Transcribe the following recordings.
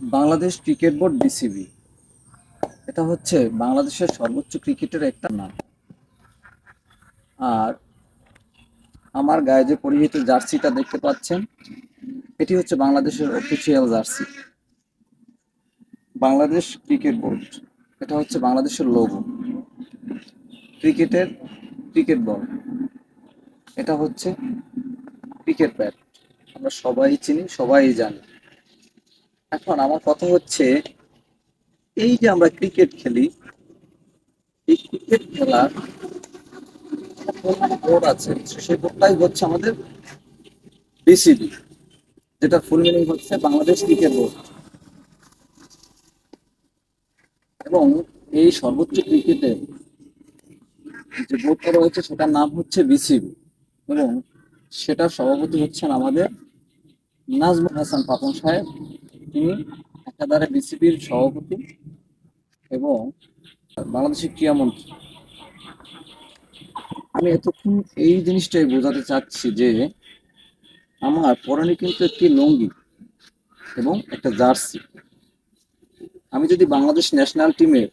Bangladesh cricket board BCB. এটা হচ্ছে বাংলাদেশের সর্বোচ্চ ক্রিকেটের একটা নাম। আর আমার গায়ে যে পরিহিত জার্সিটা দেখতে পাচ্ছেন, এটি হচ্ছে বাংলাদেশের official jersey. Bangladesh cricket board, এটা হচ্ছে বাংলাদেশের লোগো ক্রিকেটের ক্রিকেট বল এটা হচ্ছে ক্রিকেট ব্যাট আমরা সবাই চিনি, সবাই জানি। এখন আমার কথা হচ্ছে, এই যে আমরা ক্রিকেট খেলি, এই ক্রিকেট খেলার বোর্ড আছে? সেই বোর্ডটাই হচ্ছে আমাদের বিসিবি যেটা ফুল মিনিং হচ্ছে বাংলাদেশ ক্রিকেট বোর্ড এবং এই সর্বোচ্চ ক্রিকেটের যে বোর্ডটা রয়েছে সেটার নাম হচ্ছে বিসিবি এবং সেটার সভাপতি হচ্ছেন আমাদের নাজমুল হাসান পাপন সাহেব। তিনি একাধারে বিসিবির সভাপতি এবং বাংলাদেশের ক্রীড়ামন্ত্রী। আমি এতক্ষণ এই জিনিসটাই বোঝাতে চাচ্ছি যে আমার পরনে কিন্তু একটি লুঙ্গি এবং একটা জার্সি। আমি যদি বাংলাদেশ ন্যাশনাল টিমের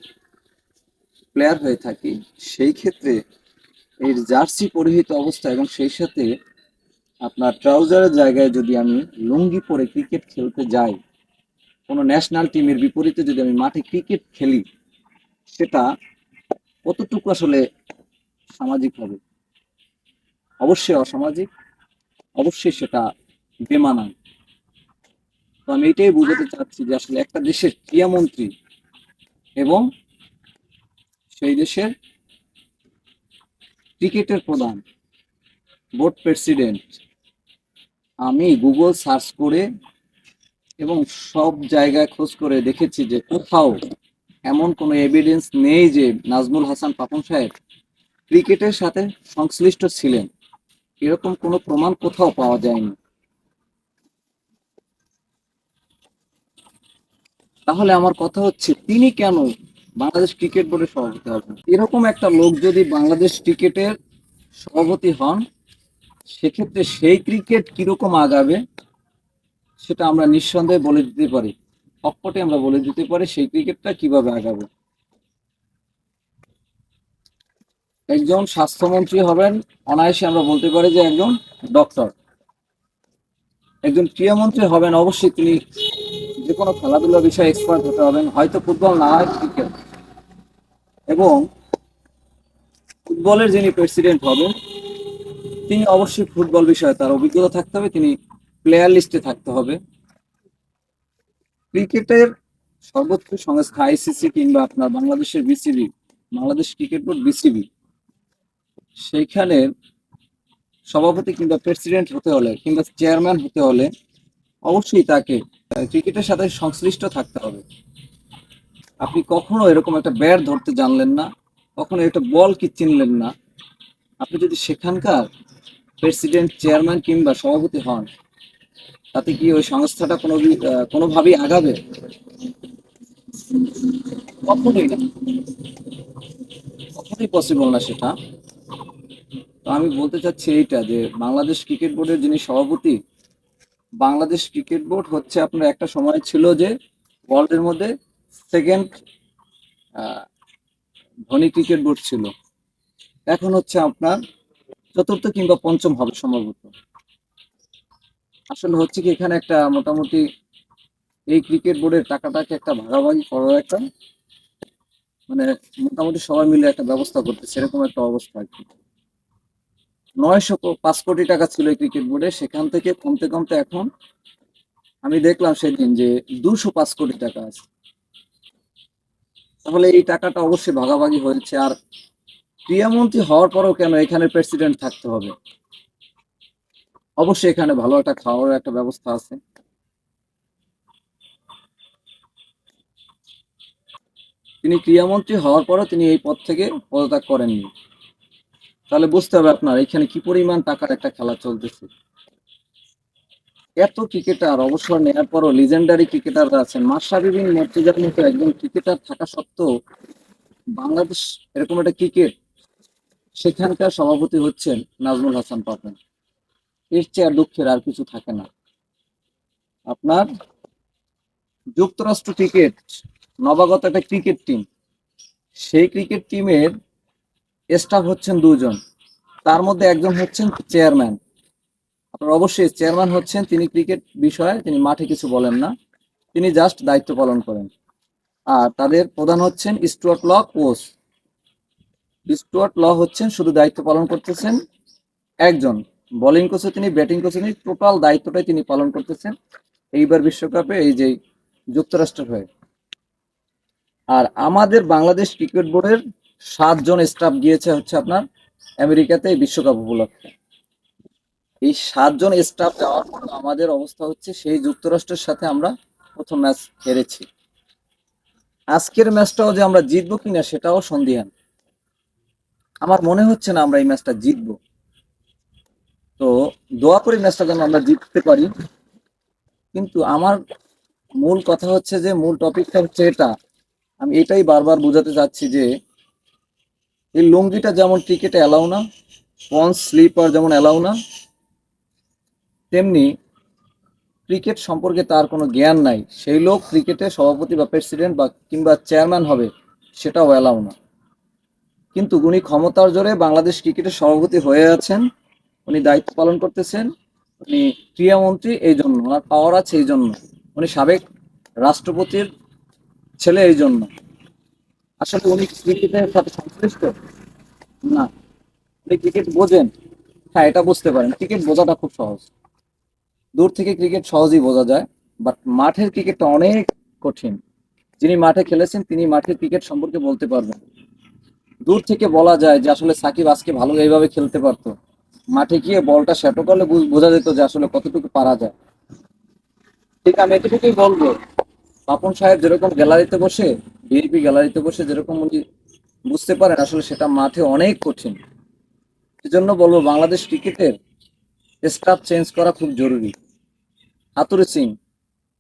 প্লেয়ার হয়ে থাকি, সেই ক্ষেত্রে এই জার্সি পরিহিত অবস্থা এবং সেই সাথে আপনার ট্রাউজারের জায়গায় যদি আমি লুঙ্গি পরে ক্রিকেট খেলতে যাই কোনো ন্যাশনাল টিমের বিপরীতে যদি আমি মাঠে ক্রিকেট খেলি, সেটা কতটুকু আসলে সামাজিক হবে? অবশ্যই অসামাজিক, অবশ্যই সেটা বেমানান। তো আমি এটাই বুঝাতে চাচ্ছি যে আসলে একটা দেশের ক্রীড়ামন্ত্রী এবং সেই দেশের ক্রিকেটের প্রধান বোর্ড প্রেসিডেন্ট আমি গুগল সার্চ করে এবং সব জায়গায় খোঁজ করে দেখেছি যে কোথাও এমন কোনো এভিডেন্স নেই যে নাজমুল হাসান পাপন সাহেব ক্রিকেটের সাথে সংশ্লিষ্ট ছিলেন। এরকম কোনো প্রমাণ কোথাও পাওয়া যায়নি। তাহলে আমার কথা হচ্ছে, তিনি কেন বাংলাদেশ ক্রিকেট বোর্ডের সভাপতি হবেন? এরকম একটা লোক যদি বাংলাদেশ ক্রিকেটের সভাপতি হন, সেক্ষেত্রে সেই ক্রিকেট কীরকম আগাবে? সেটা আমরা নিঃসন্দেহে বলে দিতে পারি। অকপটে আমরা বলে দিতে পারি সেই ক্রিকেটটা কীভাবে আগাবে। একজন স্বাস্থ্যমন্ত্রী হবেন, অনায়াসে আমরা বলতে পারি যে একজন ডক্টর। একজন ক্রীড়ামন্ত্রী হবেন, অবশ্যই তিনি যে কোনো খেলাধুলার বিষয়ে এক্সপার্ট হতে হবেন হয়তো ফুটবল না হয় ক্রিকেট। এবং ফুটবলের যিনি প্রেসিডেন্ট হবেন, তিনি অবশ্যই ফুটবল বিষয়ে তার অভিজ্ঞতা থাকতে হবে, তিনি প্লেয়ার লিস্টে থাকতে হবে। ক্রিকেটের সর্বোচ্চ সংস্থা আইসিসি কিংবা আপনার বাংলাদেশের BCB Bangladesh cricket board BCB সেইখানে সভাপতি কিংবা প্রেসিডেন্ট হতে হলে কিংবা চেয়ারম্যান হতে হলে অবশ্যই তাকে ক্রিকেটের সাথে সংশ্লিষ্ট থাকতে হবে। আপনি কখনো এরকম একটা ব্যাট ধরতে জানলেন না, কখনো একটা বল কি চিনলেন না। আপনি যদি সেখানকার প্রেসিডেন্ট চেয়ারম্যান কিংবা সভাপতি হন তাতে কি ওই সংস্থাটা কোনো কোনোভাবেই আগাবে? কখনোই না। কখনোই পসিবল না সেটা। তো আমি বলতে চাচ্ছি এইটা যে বাংলাদেশ ক্রিকেট বোর্ডের যিনি সভাপতি, বাংলাদেশ ক্রিকেট বোর্ড হচ্ছে আপনার একটা সময় ছিল যে ওয়ার্ল্ডের মধ্যে সেকেন্ড ধনী ক্রিকেট বোর্ড ছিল। এখন হচ্ছে আপনার চতুর্থ কিংবা পঞ্চম হবে সম্ভবত। আসলে হচ্ছে কি এখানে একটা মোটামুটি এই ক্রিকেট বোর্ডের টাকাটাকে একটা ভাগাভাগি করার একটা মানে মোটামুটি সবাই মিলে একটা ব্যবস্থা করতে সেরকম একটা অবস্থা আর কি। নয়শো পাঁচ কোটি টাকা ছিল এই ক্রিকেট বোর্ডে, সেখান থেকে কমতে কমতে এখন আমি দেখলাম সেদিন যে দুশো পাঁচ কোটি টাকা আছে। তাহলে এই টাকাটা অবশ্যই ভাগাভাগি হয়েছে, আর ক্রীড়ামন্ত্রী হওয়ার পরেও কেন এখানে প্রেসিডেন্ট থাকতে হবে? অবশ্যই এখানে ভালো একটা খাওয়ার একটা ব্যবস্থা আছে। তিনি ক্রীড়ামন্ত্রী হওয়ার পরও তিনি এই পদ থেকে পদত্যাগ করেননি। তাহলে বুঝতে হবে আপনার, এখানে কি পরিমাণ টাকার একটা খেলা চলতেছে? এত ক্রিকেটার, অবসর নেওয়ার পরও লিজেন্ডারি ক্রিকেটাররা আছেন। মাসাবিবিন মর্তুজার মতো একজন ক্রিকেটার থাকা সত্ত্বেও বাংলাদেশ এরকম একটা ক্রিকেট সেখানকার সভাপতি হচ্ছেন নাজমুল হাসান পাপন এর চেয়ে দুঃখের আর কিছু থাকে না। আপনার যুক্তরাষ্ট্র ক্রিকেট, নবাগত একটা ক্রিকেট টিম সেই ক্রিকেট টিমের স্টাফ হচ্ছেন দুজন। তার মধ্যে একজন হচ্ছেন চেয়ারম্যান আপনার অবশ্যই চেয়ারম্যান হচ্ছেন, তিনি ক্রিকেট বিষয়ে, তিনি মাঠে কিছু বলেন না। তিনি জাস্ট দায়িত্ব পালন করেন। আর তাদের প্রধান হচ্ছেন Stuart Law coach. Stuart Law হচ্ছেন, শুধু দায়িত্ব পালন করতেছেন একজন। বোলিং কোচে তিনি, ব্যাটিং কোচে তিনি, টোটাল দায়িত্বটাই তিনি পালন করতেছেন এইবার বিশ্বকাপে এই যে যুক্তরাষ্ট্রের হয়ে। আর আমাদের বাংলাদেশ ক্রিকেট বোর্ডের সাতজন স্টাফ গিয়েছে হচ্ছে আপনার আমেরিকাতে এই বিশ্বকাপ উপলক্ষে। এই সাতজন স্টাফ যাওয়ার পর আমাদের অবস্থা হচ্ছে সেই যুক্তরাষ্ট্রের সাথে আমরা প্রথম ম্যাচ হেরেছি। আজকের ম্যাচটাও যে আমরা জিতবো কিনা সেটাও সন্দিহান আমার মনে হচ্ছে না আমরা এই ম্যাচটা জিতবো। তো দোয়া করি ম্যাচটা যেন আমরা জিততে পারি। কিন্তু আমার মূল কথা হচ্ছে যে, মূল টপিকটা হচ্ছে এটা। আমি এটাই বারবার বোঝাতে চাচ্ছি যে, এই লুঙ্গিটা যেমন ক্রিকেটে অ্যালাউ না, পন্স, স্লিপার যেমন অ্যালাউ না, তেমনি ক্রিকেট সম্পর্কে তার কোনো জ্ঞান নাই। সেই লোক ক্রিকেটে সভাপতি বা প্রেসিডেন্ট বা কিংবা চেয়ারম্যান হবে, সেটাও অ্যালাউ না। কিন্তু উনি ক্ষমতার জোরে বাংলাদেশ ক্রিকেটের সভাপতি হয়ে আছেন। উনি দায়িত্ব পালন করতেছেন, উনি ক্রীড়ামন্ত্রী এই জন্য, ওনার পাওয়ার আছে এই জন্য, উনি সাবেক রাষ্ট্রপতির ছেলে এই জন্য। আসলে উনি ক্রিকেটের সাথে সংশ্লিষ্ট না। উনি ক্রিকেট বোঝেন। হ্যাঁ এটা বুঝতে পারেন। ক্রিকেট বোঝাটা খুব সহজ। দূর থেকে ক্রিকেট সহজেই বোঝা যায় বাট মাঠের ক্রিকেটটা অনেক কঠিন। যিনি মাঠে খেলেছেন, তিনি মাঠের ক্রিকেট সম্পর্কে বলতে পারবেন। দূর থেকে বলা যায় যে আসলে সাকিব আজকে ভালো এইভাবে খেলতে পারতো। মাঠে গিয়ে বলটা শ্যাটো করলে বুঝ- যেত যে আসলে কতটুকু পারা যায়। ঠিক আমি এতটুকুই বলব। পাপন সাহেব যেরকম গ্যালারিতে বসে বিএনপি গ্যালারিতে বসে যেরকম উনি বুঝতে পারেন আসলে সেটা মাঠে অনেক কঠিন। সেজন্য বলব বাংলাদেশ ক্রিকেটের স্টাফ চেঞ্জ করা খুব জরুরি। হাতুরি সিং,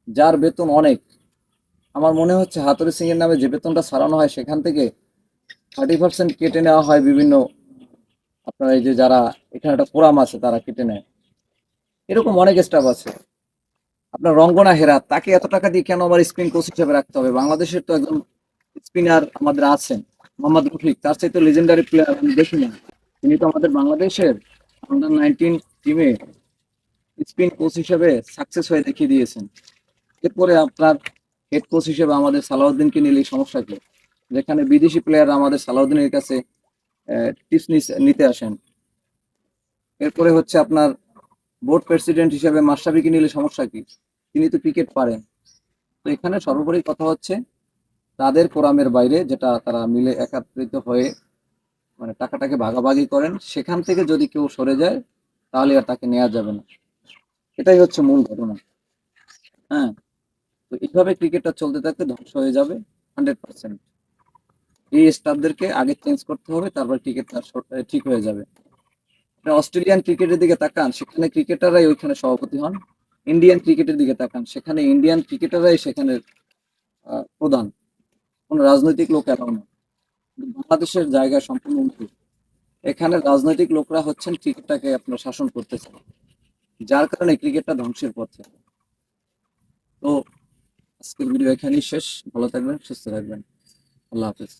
যার বেতন অনেক। আমার মনে হচ্ছে হাতুরি সিং এর নামে যে বেতনটা ছাড়ানো হয় সেখান থেকে থার্টি পার্সেন্ট কেটে নেওয়া হয় বিভিন্ন আপনার এই যে যারা এখানে একটা ফোরাম আছে, তারা কেটে নেয়। এরকম অনেক স্টাফ আছে। আপনার রঙ্গনা হেরা তাকে এত টাকা দিয়ে কেন আবার স্পিন কোচ হিসেবে রাখতে হবে? বাংলাদেশের তো একজন স্পিনার আমাদের আছেন, মোহাম্মদ রফিক। তার চাইতে লেজেন্ডারি প্লেয়ার আমি দেখি না। তিনি তো আমাদের বাংলাদেশের আন্ডার নাইনটিন টিমে স্পিন কোচ হিসেবে সাকসেস হয়ে দেখিয়ে দিয়েছেন। এরপরে আপনার হেড কোচ হিসেবে আমাদের সালাউদ্দিনকে নিলে সমস্যা কি? যেখানে বিদেশি প্লেয়ার আমাদের সালাউদ্দিনের কাছে টিপস নিতে আসেন। এরপরে হচ্ছে আপনার বোর্ড প্রেসিডেন্ট হিসেবে মাস্টাবিকে নিলে সমস্যা কি? তিনি তো ক্রিকেট পারেন। তো এখানে সর্বোপরি কথা হচ্ছে, তাদের কোরামের বাইরে যেটা তারা মিলে একাত্রিত হয়ে মানে টাকাটাকে ভাগাভাগি করেন, সেখান থেকে যদি কেউ সরে যায়, তাহলে আর তাকে নেওয়া যাবে না। এটাই হচ্ছে মূল ঘটনা। হ্যাঁ তো এইভাবে ক্রিকেটটা চলতে থাকতে ধ্বংস হয়ে যাবে হান্ড্রেড পার্সেন্ট এই স্টাফদেরকে আগে চেঞ্জ করতে হবে, তারপর ক্রিকেটটা ঠিক হয়ে যাবে। অস্ট্রেলিয়ান ক্রিকেটের দিকে তাকান, সেখানে ক্রিকেটাররাই ওইখানে সভাপতি হন। ইন্ডিয়ান ক্রিকেটের দিকে তাকান, সেখানে ইন্ডিয়ান ক্রিকেটাররাই সেখানে প্রধান। কোন রাজনৈতিক লোক এরাও না। বাংলাদেশের জায়গা সম্পূর্ণ উল্টো এখানে রাজনৈতিক লোকরা হচ্ছেন ক্রিকেটটাকে আপনার শাসন করতেছে। যার কারণে ক্রিকেটটা ধ্বংসের পথে। তো, আজকের ভিডিও এখানেই শেষ। ভালো থাকবেন, সুস্থ থাকবেন। আল্লাহ হাফেজ।